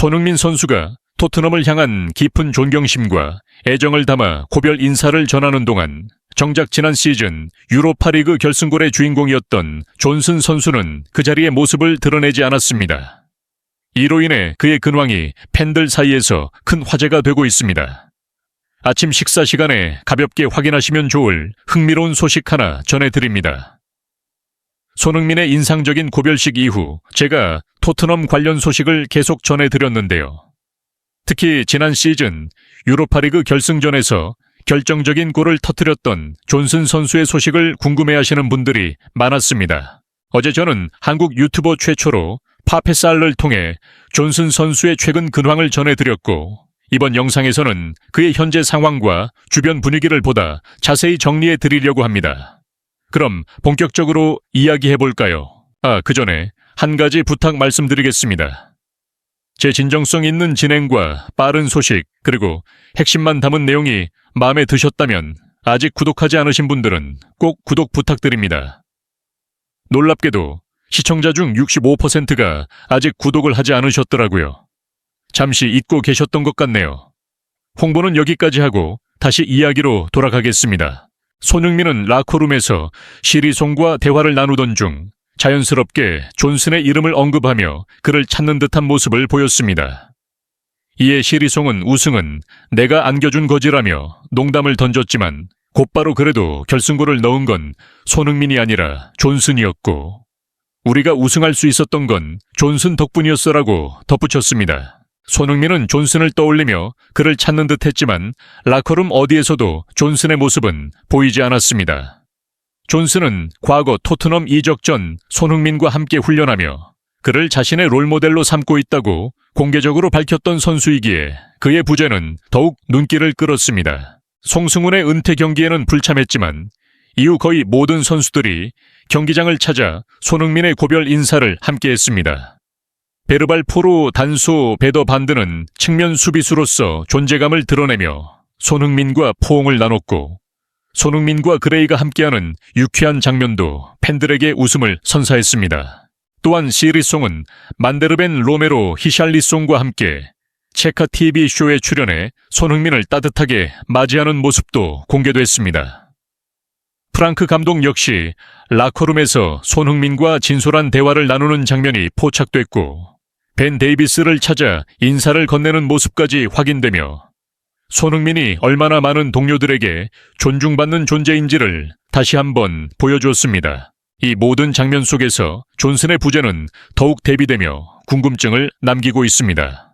손흥민 선수가 토트넘을 향한 깊은 존경심과 애정을 담아 고별 인사를 전하는 동안 정작 지난 시즌 유로파리그 결승골의 주인공이었던 존슨 선수는 그 자리에 모습을 드러내지 않았습니다. 이로 인해 그의 근황이 팬들 사이에서 큰 화제가 되고 있습니다. 아침 식사 시간에 가볍게 확인하시면 좋을 흥미로운 소식 하나 전해드립니다. 손흥민의 인상적인 고별식 이후 제가 토트넘 관련 소식을 계속 전해드렸는데요. 특히 지난 시즌 유로파리그 결승전에서 결정적인 골을 터뜨렸던 존슨 선수의 소식을 궁금해하시는 분들이 많았습니다. 어제 저는 한국 유튜버 최초로 파페살을 통해 존슨 선수의 최근 근황을 전해드렸고 이번 영상에서는 그의 현재 상황과 주변 분위기를 보다 자세히 정리해 드리려고 합니다. 그럼 본격적으로 이야기해 볼까요? 아, 그 전에 한 가지 부탁 말씀드리겠습니다. 제 진정성 있는 진행과 빠른 소식, 그리고 핵심만 담은 내용이 마음에 드셨다면 아직 구독하지 않으신 분들은 꼭 구독 부탁드립니다. 놀랍게도 시청자 중 65%가 아직 구독을 하지 않으셨더라고요. 잠시 잊고 계셨던 것 같네요. 홍보는 여기까지 하고 다시 이야기로 돌아가겠습니다. 손흥민은 라커룸에서 시리송과 대화를 나누던 중 자연스럽게 존슨의 이름을 언급하며 그를 찾는 듯한 모습을 보였습니다. 이에 시리송은 우승은 내가 안겨준 거지라며 농담을 던졌지만 곧바로 그래도 결승골을 넣은 건 손흥민이 아니라 존슨이었고 우리가 우승할 수 있었던 건 존슨 덕분이었어라고 덧붙였습니다. 손흥민은 존슨을 떠올리며 그를 찾는 듯 했지만 라커룸 어디에서도 존슨의 모습은 보이지 않았습니다. 존슨은 과거 토트넘 이적 전 손흥민과 함께 훈련하며 그를 자신의 롤모델로 삼고 있다고 공개적으로 밝혔던 선수이기에 그의 부재는 더욱 눈길을 끌었습니다. 송승훈의 은퇴 경기에는 불참했지만 이후 거의 모든 선수들이 경기장을 찾아 손흥민의 고별 인사를 함께 했습니다. 베르발 포로 단소 베더 반드는 측면 수비수로서 존재감을 드러내며 손흥민과 포옹을 나눴고 손흥민과 그레이가 함께하는 유쾌한 장면도 팬들에게 웃음을 선사했습니다. 또한 시리송은 만데르벤 로메로 히샬리송과 함께 체카 TV 쇼에 출연해 손흥민을 따뜻하게 맞이하는 모습도 공개됐습니다. 프랑크 감독 역시 라커룸에서 손흥민과 진솔한 대화를 나누는 장면이 포착됐고 벤 데이비스를 찾아 인사를 건네는 모습까지 확인되며 손흥민이 얼마나 많은 동료들에게 존중받는 존재인지를 다시 한번 보여주었습니다. 이 모든 장면 속에서 존슨의 부재는 더욱 대비되며 궁금증을 남기고 있습니다.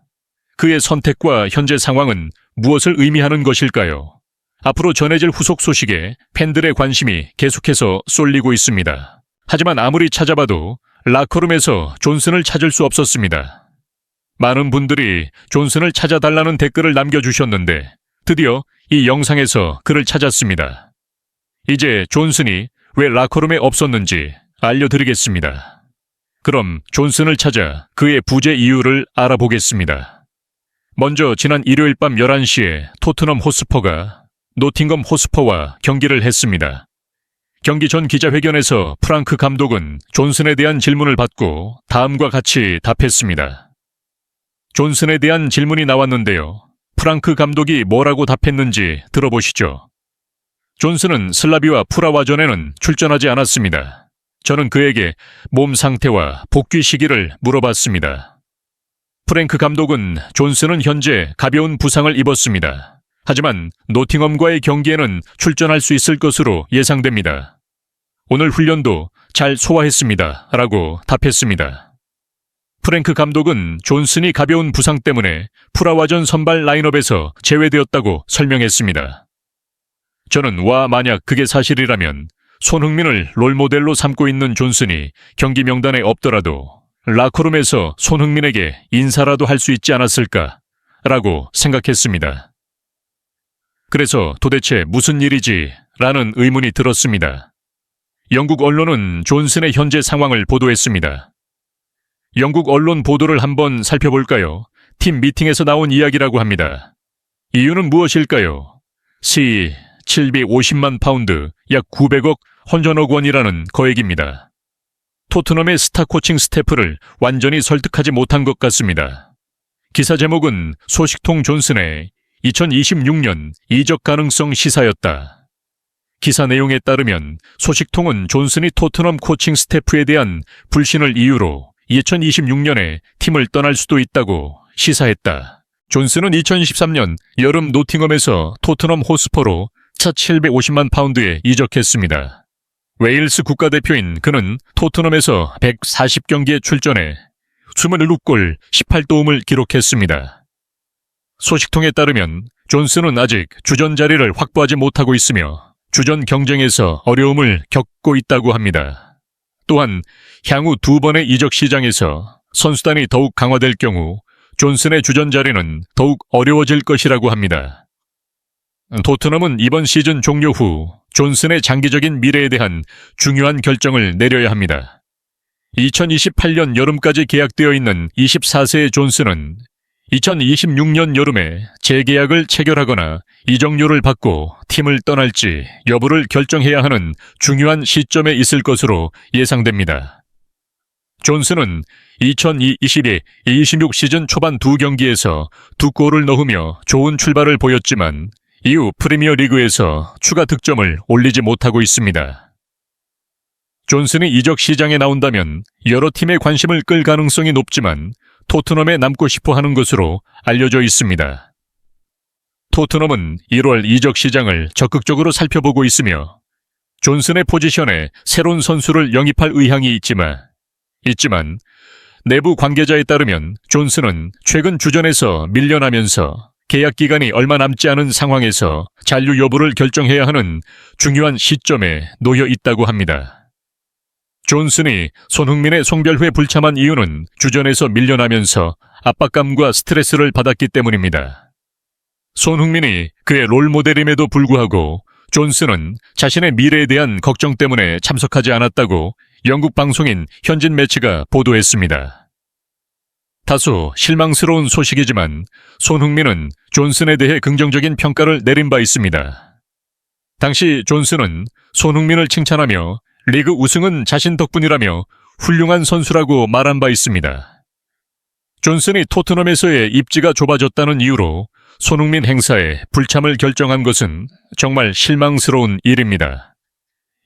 그의 선택과 현재 상황은 무엇을 의미하는 것일까요? 앞으로 전해질 후속 소식에 팬들의 관심이 계속해서 쏠리고 있습니다. 하지만 아무리 찾아봐도 라커룸에서 존슨을 찾을 수 없었습니다. 많은 분들이 존슨을 찾아달라는 댓글을 남겨주셨는데 드디어 이 영상에서 그를 찾았습니다. 이제 존슨이 왜 라커룸에 없었는지 알려드리겠습니다. 그럼 존슨을 찾아 그의 부재 이유를 알아보겠습니다. 먼저 지난 일요일 밤 11시에 토트넘 호스퍼가 노팅엄 호스퍼와 경기를 했습니다. 경기 전 기자회견에서 프랑크 감독은 존슨에 대한 질문을 받고 다음과 같이 답했습니다. 존슨에 대한 질문이 나왔는데요. 프랑크 감독이 뭐라고 답했는지 들어보시죠. 존슨은 슬라비와 프라와전에는 출전하지 않았습니다. 저는 그에게 몸 상태와 복귀 시기를 물어봤습니다. 프랭크 감독은 존슨은 현재 가벼운 부상을 입었습니다. 하지만 노팅엄과의 경기에는 출전할 수 있을 것으로 예상됩니다. 오늘 훈련도 잘 소화했습니다. 라고 답했습니다. 프랭크 감독은 존슨이 가벼운 부상 때문에 프라와전 선발 라인업에서 제외되었다고 설명했습니다. 저는 와 만약 그게 사실이라면 손흥민을 롤모델로 삼고 있는 존슨이 경기 명단에 없더라도 라커룸에서 손흥민에게 인사라도 할 수 있지 않았을까 라고 생각했습니다. 그래서 도대체 무슨 일이지? 라는 의문이 들었습니다. 영국 언론은 존슨의 현재 상황을 보도했습니다. 영국 언론 보도를 한번 살펴볼까요? 팀 미팅에서 나온 이야기라고 합니다. 이유는 무엇일까요? 시 750만 파운드, 약 900억 헌전억 원이라는 거액입니다. 토트넘의 스타 코칭 스태프를 완전히 설득하지 못한 것 같습니다. 기사 제목은 소식통 존슨의 2026년 이적 가능성 시사였다. 기사 내용에 따르면 소식통은 존슨이 토트넘 코칭 스태프에 대한 불신을 이유로 2026년에 팀을 떠날 수도 있다고 시사했다. 존슨은 2023년 여름 노팅엄에서 토트넘 호스퍼로 차 750만 파운드에 이적했습니다. 웨일스 국가대표인 그는 토트넘에서 140경기에 출전해 27골 18도움을 기록했습니다. 소식통에 따르면 존슨은 아직 주전 자리를 확보하지 못하고 있으며 주전 경쟁에서 어려움을 겪고 있다고 합니다. 또한 향후 두 번의 이적 시장에서 선수단이 더욱 강화될 경우 존슨의 주전 자리는 더욱 어려워질 것이라고 합니다. 토트넘은 이번 시즌 종료 후 존슨의 장기적인 미래에 대한 중요한 결정을 내려야 합니다. 2028년 여름까지 계약되어 있는 24세의 존슨은 2026년 여름에 재계약을 체결하거나 이적료를 받고 팀을 떠날지 여부를 결정해야 하는 중요한 시점에 있을 것으로 예상됩니다. 존슨은 2022-26 시즌 초반 두 경기에서 두 골을 넣으며 좋은 출발을 보였지만 이후 프리미어 리그에서 추가 득점을 올리지 못하고 있습니다. 존슨이 이적 시장에 나온다면 여러 팀의 관심을 끌 가능성이 높지만 토트넘에 남고 싶어 하는 것으로 알려져 있습니다. 토트넘은 1월 이적 시장을 적극적으로 살펴보고 있으며 존슨의 포지션에 새로운 선수를 영입할 의향이 있지만 있지만 내부 관계자에 따르면 존슨은 최근 주전에서 밀려나면서 계약 기간이 얼마 남지 않은 상황에서 잔류 여부를 결정해야 하는 중요한 시점에 놓여 있다고 합니다. 존슨이 손흥민의 송별회 불참한 이유는 주전에서 밀려나면서 압박감과 스트레스를 받았기 때문입니다. 손흥민이 그의 롤모델임에도 불구하고 존슨은 자신의 미래에 대한 걱정 때문에 참석하지 않았다고 영국 방송인 현진 매치가 보도했습니다. 다소 실망스러운 소식이지만 손흥민은 존슨에 대해 긍정적인 평가를 내린 바 있습니다. 당시 존슨은 손흥민을 칭찬하며 리그 우승은 자신 덕분이라며 훌륭한 선수라고 말한 바 있습니다. 존슨이 토트넘에서의 입지가 좁아졌다는 이유로 손흥민 행사에 불참을 결정한 것은 정말 실망스러운 일입니다.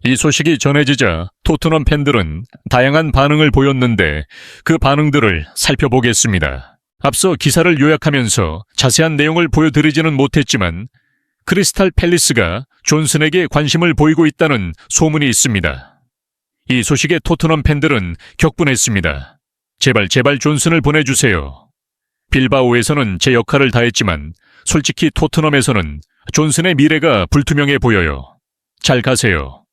이 소식이 전해지자 토트넘 팬들은 다양한 반응을 보였는데 그 반응들을 살펴보겠습니다. 앞서 기사를 요약하면서 자세한 내용을 보여드리지는 못했지만 크리스탈 팰리스가 존슨에게 관심을 보이고 있다는 소문이 있습니다. 이 소식에 토트넘 팬들은 격분했습니다. 제발 제발 존슨을 보내주세요. 빌바오에서는 제 역할을 다했지만 솔직히 토트넘에서는 존슨의 미래가 불투명해 보여요. 잘 가세요.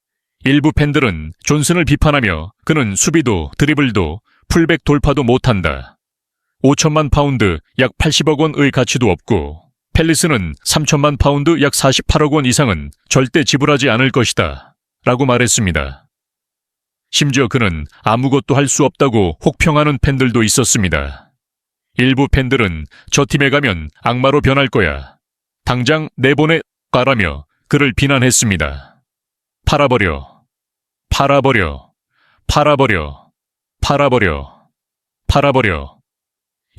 일부 팬들은 존슨을 비판하며 그는 수비도 드리블도 풀백 돌파도 못한다. 5천만 파운드 약 80억 원의 가치도 없고 펠리스는 3천만 파운드 약 48억 원 이상은 절대 지불하지 않을 것이다. 라고 말했습니다. 심지어 그는 아무것도 할 수 없다고 혹평하는 팬들도 있었습니다. 일부 팬들은 저 팀에 가면 악마로 변할 거야. 당장 내보내 가라며 그를 비난했습니다. 팔아버려. 팔아버려. 팔아버려. 팔아버려. 팔아버려.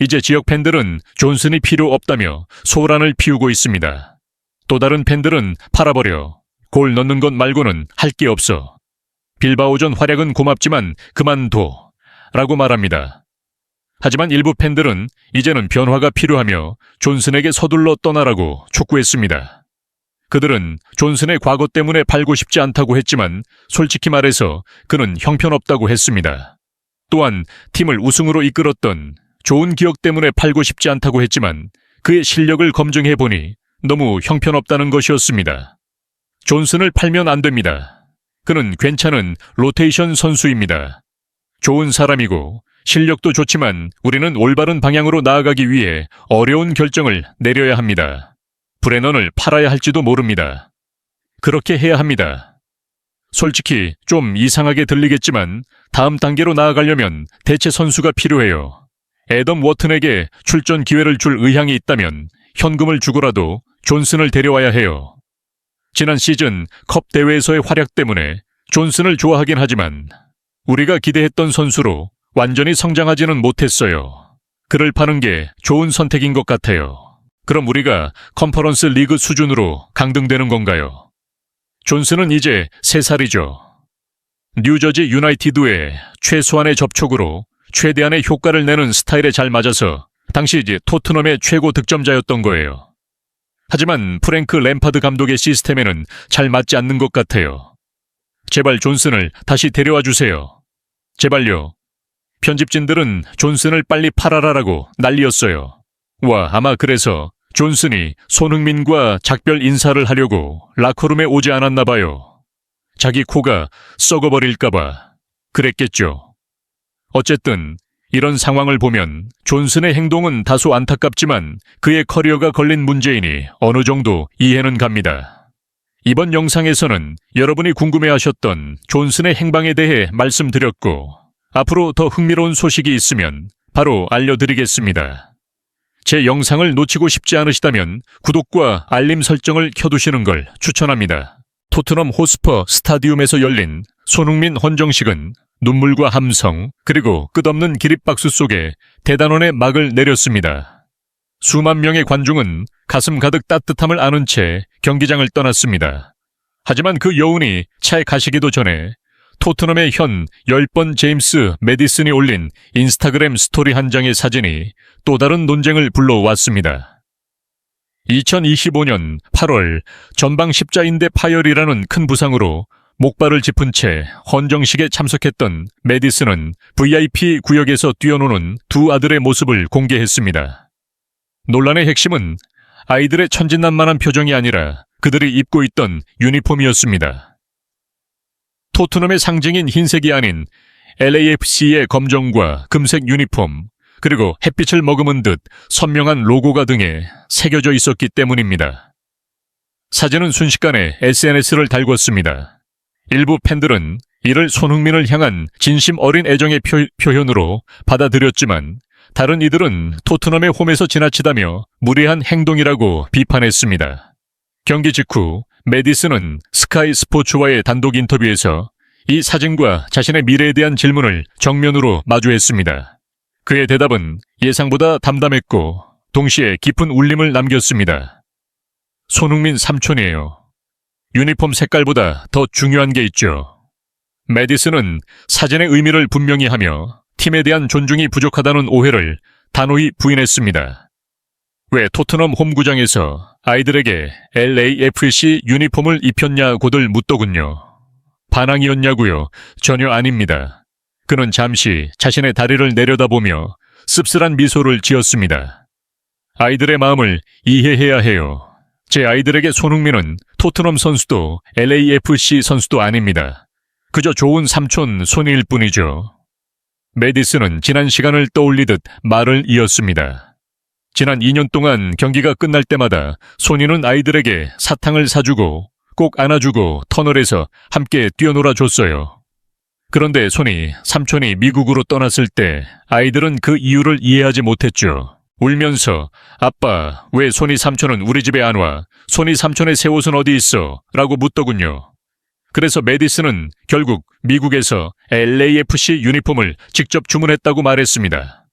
이제 지역 팬들은 존슨이 필요 없다며 소란을 피우고 있습니다. 또 다른 팬들은 팔아버려. 골 넣는 것 말고는 할 게 없어. 빌바오전 활약은 고맙지만 그만둬. 라고 말합니다. 하지만 일부 팬들은 이제는 변화가 필요하며 존슨에게 서둘러 떠나라고 촉구했습니다. 그들은 존슨의 과거 때문에 팔고 싶지 않다고 했지만 솔직히 말해서 그는 형편없다고 했습니다. 또한 팀을 우승으로 이끌었던 좋은 기억 때문에 팔고 싶지 않다고 했지만 그의 실력을 검증해 보니 너무 형편없다는 것이었습니다. 존슨을 팔면 안 됩니다. 그는 괜찮은 로테이션 선수입니다. 좋은 사람이고 실력도 좋지만 우리는 올바른 방향으로 나아가기 위해 어려운 결정을 내려야 합니다. 브레넌을 팔아야 할지도 모릅니다. 그렇게 해야 합니다. 솔직히 좀 이상하게 들리겠지만 다음 단계로 나아가려면 대체 선수가 필요해요. 애덤 워튼에게 출전 기회를 줄 의향이 있다면 현금을 주고라도 존슨을 데려와야 해요. 지난 시즌 컵 대회에서의 활약 때문에 존슨을 좋아하긴 하지만 우리가 기대했던 선수로 완전히 성장하지는 못했어요. 그를 파는 게 좋은 선택인 것 같아요. 그럼 우리가 컨퍼런스 리그 수준으로 강등되는 건가요? 존슨은 이제 3살이죠. 뉴저지 유나이티드의 최소한의 접촉으로 최대한의 효과를 내는 스타일에 잘 맞아서 당시 이제 토트넘의 최고 득점자였던 거예요. 하지만 프랭크 램파드 감독의 시스템에는 잘 맞지 않는 것 같아요. 제발 존슨을 다시 데려와 주세요. 제발요. 편집진들은 존슨을 빨리 팔아라라고 난리였어요. 와, 아마 그래서 존슨이 손흥민과 작별 인사를 하려고 라커룸에 오지 않았나 봐요. 자기 코가 썩어버릴까봐 그랬겠죠. 어쨌든 이런 상황을 보면 존슨의 행동은 다소 안타깝지만 그의 커리어가 걸린 문제이니 어느 정도 이해는 갑니다. 이번 영상에서는 여러분이 궁금해하셨던 존슨의 행방에 대해 말씀드렸고 앞으로 더 흥미로운 소식이 있으면 바로 알려드리겠습니다. 제 영상을 놓치고 싶지 않으시다면 구독과 알림 설정을 켜두시는 걸 추천합니다. 토트넘 호스퍼 스타디움에서 열린 손흥민 헌정식은 눈물과 함성 그리고 끝없는 기립박수 속에 대단원의 막을 내렸습니다. 수만 명의 관중은 가슴 가득 따뜻함을 아는 채 경기장을 떠났습니다. 하지만 그 여운이 차에 가시기도 전에 토트넘의 현 10번 제임스 메디슨이 올린 인스타그램 스토리 한 장의 사진이 또 다른 논쟁을 불러왔습니다. 2025년 8월 전방 십자인대 파열이라는 큰 부상으로 목발을 짚은 채 헌정식에 참석했던 메디슨은 VIP 구역에서 뛰어노는 두 아들의 모습을 공개했습니다. 논란의 핵심은 아이들의 천진난만한 표정이 아니라 그들이 입고 있던 유니폼이었습니다. 토트넘의 상징인 흰색이 아닌 LAFC의 검정과 금색 유니폼, 그리고 햇빛을 머금은 듯 선명한 로고가 등에 새겨져 있었기 때문입니다. 사진은 순식간에 SNS를 달궜습니다. 일부 팬들은 이를 손흥민을 향한 진심 어린 애정의 표, 표현으로 받아들였지만 다른 이들은 토트넘의 홈에서 지나치다며 무례한 행동이라고 비판했습니다. 경기 직후 메디슨은 스카이 스포츠와의 단독 인터뷰에서 이 사진과 자신의 미래에 대한 질문을 정면으로 마주했습니다. 그의 대답은 예상보다 담담했고 동시에 깊은 울림을 남겼습니다. 손흥민 삼촌이에요. 유니폼 색깔보다 더 중요한 게 있죠. 메디슨은 사진의 의미를 분명히 하며 팀에 대한 존중이 부족하다는 오해를 단호히 부인했습니다. 왜 토트넘 홈구장에서 아이들에게 LAFC 유니폼을 입혔냐고들 묻더군요. 반항이었냐고요? 전혀 아닙니다. 그는 잠시 자신의 다리를 내려다보며 씁쓸한 미소를 지었습니다. 아이들의 마음을 이해해야 해요. 제 아이들에게 손흥민은 토트넘 선수도 LAFC 선수도 아닙니다. 그저 좋은 삼촌 손일 뿐이죠. 메디슨은 지난 시간을 떠올리듯 말을 이었습니다. 지난 2년 동안 경기가 끝날 때마다 손이는 아이들에게 사탕을 사주고 꼭 안아주고 터널에서 함께 뛰어놀아 줬어요. 그런데 손이 삼촌이 미국으로 떠났을 때 아이들은 그 이유를 이해하지 못했죠. 울면서 아빠 왜 손이 삼촌은 우리 집에 안 와? 손이 삼촌의 새 옷은 어디 있어? 라고 묻더군요. 그래서 메디슨은 결국 미국에서 LAFC 유니폼을 직접 주문했다고 말했습니다.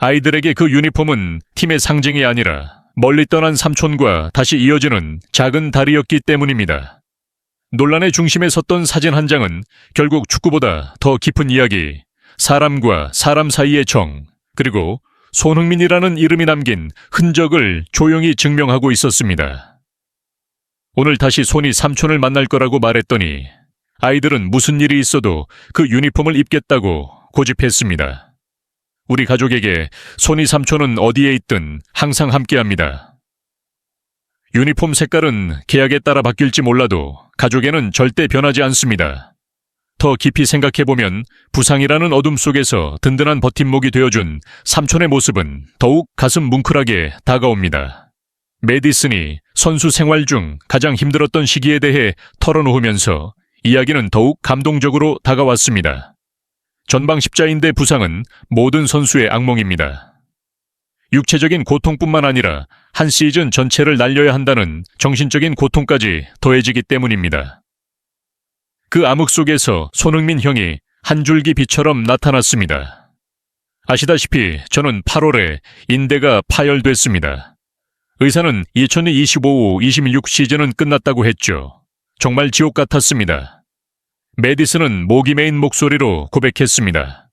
아이들에게 그 유니폼은 팀의 상징이 아니라 멀리 떠난 삼촌과 다시 이어지는 작은 다리였기 때문입니다. 논란의 중심에 섰던 사진 한 장은 결국 축구보다 더 깊은 이야기, 사람과 사람 사이의 정, 그리고 손흥민이라는 이름이 남긴 흔적을 조용히 증명하고 있었습니다. 오늘 다시 손이 삼촌을 만날 거라고 말했더니 아이들은 무슨 일이 있어도 그 유니폼을 입겠다고 고집했습니다. 우리 가족에게 손이 삼촌은 어디에 있든 항상 함께합니다. 유니폼 색깔은 계약에 따라 바뀔지 몰라도 가족에는 절대 변하지 않습니다. 더 깊이 생각해보면 부상이라는 어둠 속에서 든든한 버팀목이 되어준 삼촌의 모습은 더욱 가슴 뭉클하게 다가옵니다. 메디슨이 선수 생활 중 가장 힘들었던 시기에 대해 털어놓으면서 이야기는 더욱 감동적으로 다가왔습니다. 전방 십자인대 부상은 모든 선수의 악몽입니다. 육체적인 고통뿐만 아니라 한 시즌 전체를 날려야 한다는 정신적인 고통까지 더해지기 때문입니다. 그 암흑 속에서 손흥민 형이 한 줄기 빛처럼 나타났습니다. 아시다시피 저는 8월에 인대가 파열됐습니다. 의사는 2025-26 시즌은 끝났다고 했죠. 정말 지옥 같았습니다. 메디슨은 목이 메인 목소리로 고백했습니다.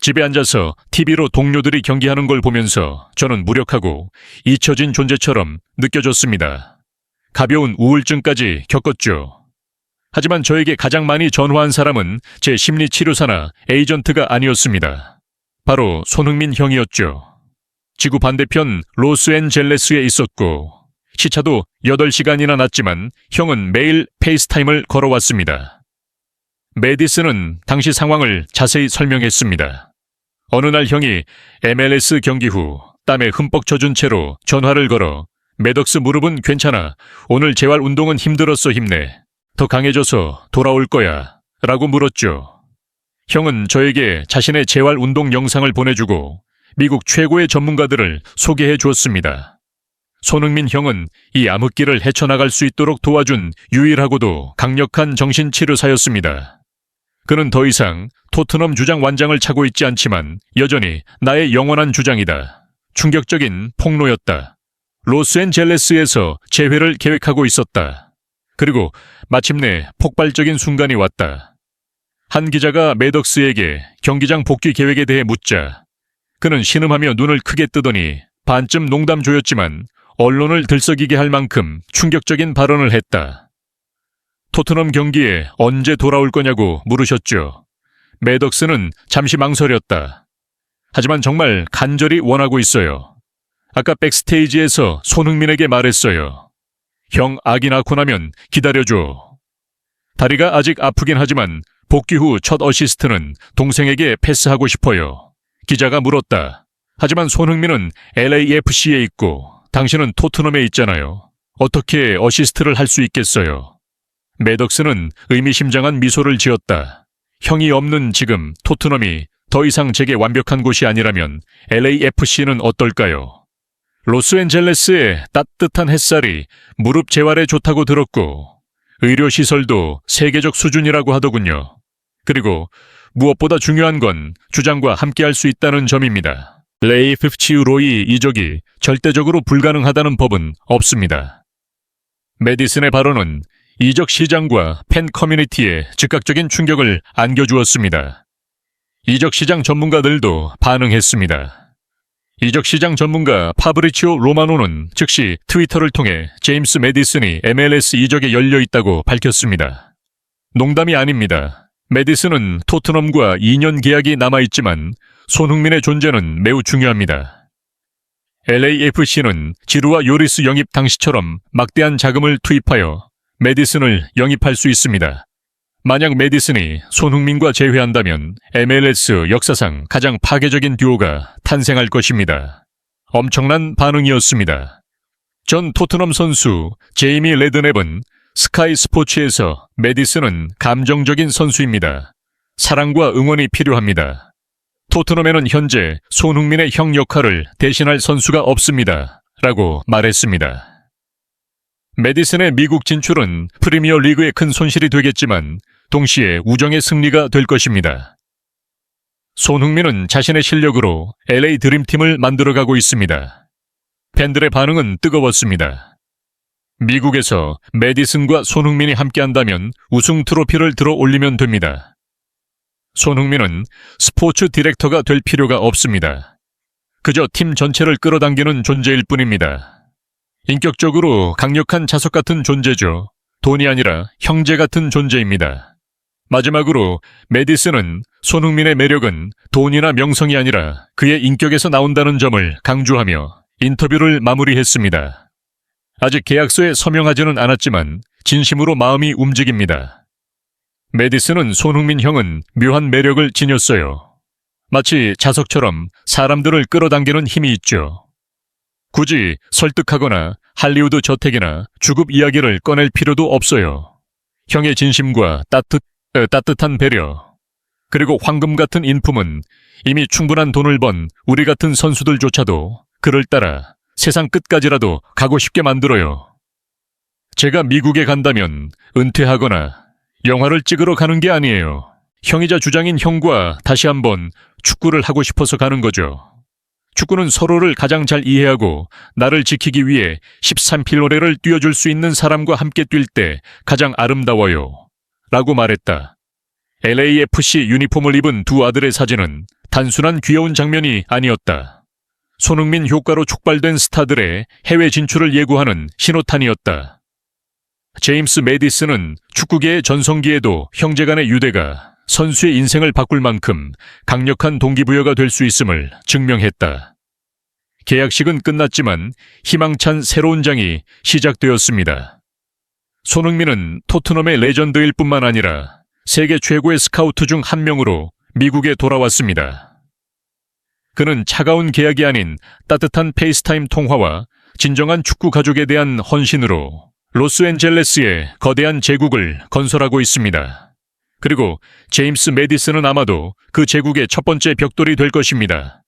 집에 앉아서 TV로 동료들이 경기하는 걸 보면서 저는 무력하고 잊혀진 존재처럼 느껴졌습니다. 가벼운 우울증까지 겪었죠. 하지만 저에게 가장 많이 전화한 사람은 제 심리치료사나 에이전트가 아니었습니다. 바로 손흥민 형이었죠. 지구 반대편 로스앤젤레스에 있었고 시차도 8시간이나 났지만 형은 매일 페이스타임을 걸어왔습니다. 메디슨은 당시 상황을 자세히 설명했습니다. 어느 날 형이 MLS 경기 후 땀에 흠뻑 젖은 채로 전화를 걸어 메덕스 무릎은 괜찮아. 오늘 재활 운동은 힘들었어 힘내. 더 강해져서 돌아올 거야. 라고 물었죠. 형은 저에게 자신의 재활 운동 영상을 보내주고 미국 최고의 전문가들을 소개해 주었습니다. 손흥민 형은 이 암흑기를 헤쳐나갈 수 있도록 도와준 유일하고도 강력한 정신치료사였습니다. 그는 더 이상 토트넘 주장 완장을 차고 있지 않지만 여전히 나의 영원한 주장이다. 충격적인 폭로였다. 로스앤젤레스에서 재회를 계획하고 있었다. 그리고 마침내 폭발적인 순간이 왔다. 한 기자가 매덕스에게 경기장 복귀 계획에 대해 묻자 그는 신음하며 눈을 크게 뜨더니 반쯤 농담 조였지만 언론을 들썩이게 할 만큼 충격적인 발언을 했다. 토트넘 경기에 언제 돌아올 거냐고 물으셨죠. 매덕스는 잠시 망설였다. 하지만 정말 간절히 원하고 있어요. 아까 백스테이지에서 손흥민에게 말했어요. 형 아기 낳고 나면 기다려줘. 다리가 아직 아프긴 하지만 복귀 후 첫 어시스트는 동생에게 패스하고 싶어요. 기자가 물었다. 하지만 손흥민은 LAFC에 있고 당신은 토트넘에 있잖아요. 어떻게 어시스트를 할 수 있겠어요? 매덕스는 의미심장한 미소를 지었다. 형이 없는 지금 토트넘이 더 이상 제게 완벽한 곳이 아니라면 LAFC는 어떨까요? 로스앤젤레스의 따뜻한 햇살이 무릎 재활에 좋다고 들었고 의료시설도 세계적 수준이라고 하더군요. 그리고 무엇보다 중요한 건 주장과 함께할 수 있다는 점입니다. 레이 피프치우 로이 이적이 절대적으로 불가능하다는 법은 없습니다. 메디슨의 발언은 이적 시장과 팬 커뮤니티에 즉각적인 충격을 안겨주었습니다. 이적 시장 전문가들도 반응했습니다. 이적 시장 전문가 파브리치오 로마노는 즉시 트위터를 통해 제임스 메디슨이 MLS 이적에 열려 있다고 밝혔습니다. 농담이 아닙니다. 메디슨은 토트넘과 2년 계약이 남아있지만 손흥민의 존재는 매우 중요합니다. LAFC는 지루와 요리스 영입 당시처럼 막대한 자금을 투입하여 메디슨을 영입할 수 있습니다. 만약 메디슨이 손흥민과 재회한다면 MLS 역사상 가장 파괴적인 듀오가 탄생할 것입니다. 엄청난 반응이었습니다. 전 토트넘 선수 제이미 레드넵은 스카이 스포츠에서 메디슨은 감정적인 선수입니다. 사랑과 응원이 필요합니다. 토트넘에는 현재 손흥민의 형 역할을 대신할 선수가 없습니다. 라고 말했습니다. 메디슨의 미국 진출은 프리미어 리그에 큰 손실이 되겠지만 동시에 우정의 승리가 될 것입니다. 손흥민은 자신의 실력으로 LA 드림팀을 만들어가고 있습니다. 팬들의 반응은 뜨거웠습니다. 미국에서 메디슨과 손흥민이 함께한다면 우승 트로피를 들어 올리면 됩니다. 손흥민은 스포츠 디렉터가 될 필요가 없습니다. 그저 팀 전체를 끌어당기는 존재일 뿐입니다. 인격적으로 강력한 자석 같은 존재죠. 돈이 아니라 형제 같은 존재입니다. 마지막으로 메디슨은 손흥민의 매력은 돈이나 명성이 아니라 그의 인격에서 나온다는 점을 강조하며 인터뷰를 마무리했습니다. 아직 계약서에 서명하지는 않았지만 진심으로 마음이 움직입니다. 메디슨은 손흥민 형은 묘한 매력을 지녔어요. 마치 자석처럼 사람들을 끌어당기는 힘이 있죠. 굳이 설득하거나 할리우드 저택이나 주급 이야기를 꺼낼 필요도 없어요. 형의 진심과 따뜻, 에, 따뜻한 배려, 그리고 황금 같은 인품은 이미 충분한 돈을 번 우리 같은 선수들조차도 그를 따라 세상 끝까지라도 가고 싶게 만들어요. 제가 미국에 간다면 은퇴하거나 영화를 찍으러 가는 게 아니에요. 형이자 주장인 형과 다시 한번 축구를 하고 싶어서 가는 거죠. 축구는 서로를 가장 잘 이해하고 나를 지키기 위해 13필로레를 뛰어줄 수 있는 사람과 함께 뛸 때 가장 아름다워요. 라고 말했다. LAFC 유니폼을 입은 두 아들의 사진은 단순한 귀여운 장면이 아니었다. 손흥민 효과로 촉발된 스타들의 해외 진출을 예고하는 신호탄이었다. 제임스 메디슨은 축구계의 전성기에도 형제간의 유대가 선수의 인생을 바꿀 만큼 강력한 동기부여가 될 수 있음을 증명했다. 계약식은 끝났지만 희망찬 새로운 장이 시작되었습니다. 손흥민은 토트넘의 레전드일 뿐만 아니라 세계 최고의 스카우트 중 한 명으로 미국에 돌아왔습니다. 그는 차가운 계약이 아닌 따뜻한 페이스타임 통화와 진정한 축구 가족에 대한 헌신으로 로스앤젤레스의 거대한 제국을 건설하고 있습니다. 그리고 제임스 메디슨은 아마도 그 제국의 첫 번째 벽돌이 될 것입니다.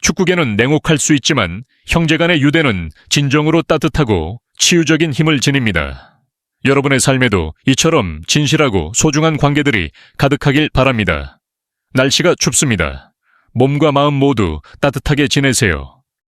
축구계는 냉혹할 수 있지만 형제 간의 유대는 진정으로 따뜻하고 치유적인 힘을 지닙니다. 여러분의 삶에도 이처럼 진실하고 소중한 관계들이 가득하길 바랍니다. 날씨가 춥습니다. 몸과 마음 모두 따뜻하게 지내세요.